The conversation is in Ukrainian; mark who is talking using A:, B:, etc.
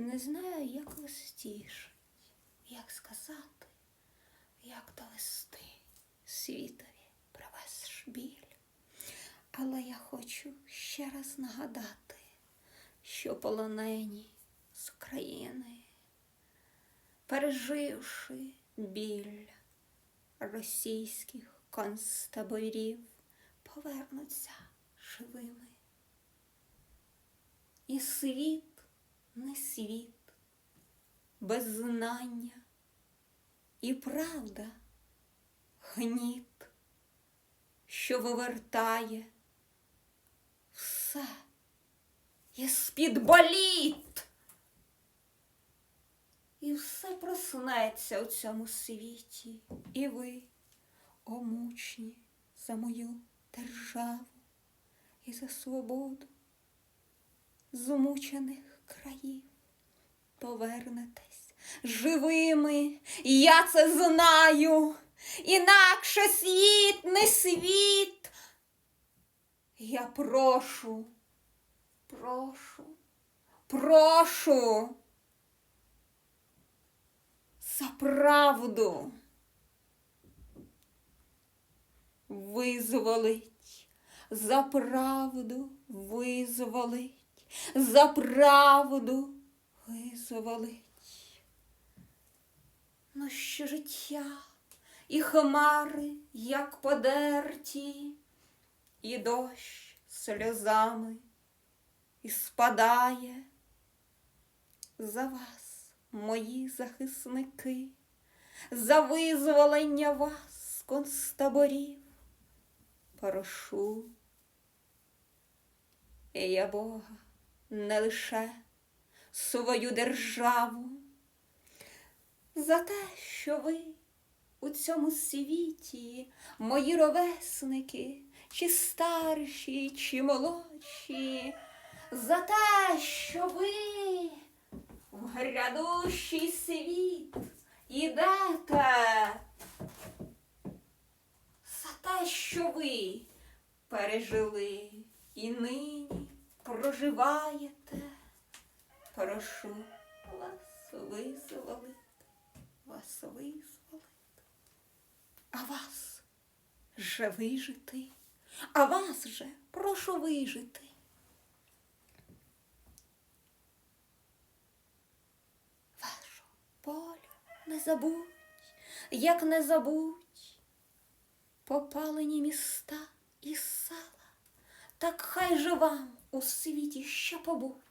A: Не знаю, як листішить, як сказати, як довести світові про ваш біль. Але я хочу ще раз нагадати, що полонені з України, переживши біль російських концтаборів, повернуться живими. І світ не світ, без знання. І правда гніт, що вивертає все із-під боліт. І все проснеться у цьому світі, і ви, о мучні, за мою державу і за свободу змучених країв повернетесь живими, я це знаю, інакше світ не світ. Я прошу, прошу, прошу за правду. Визволить, за правду визволить, за правду визволить. Ну що життя і хмари, як подерті, і дощ сльозами і спадає за вас, мої захисники, за визволення вас з концтаборів. Прошу, і я Бога не лише свою державу, за те, що ви у цьому світі, мої ровесники, чи старші, чи молодші, за те, що ви в грядущий світ ідете, за те, що ви пережили і нині проживаєте. Прошу вас визволити, вас визволити, а вас же вижити, а вас же прошу вижити. Вашу полю не забудь, як не забудь попалені міста і села, так хай же вам у світі ще побудь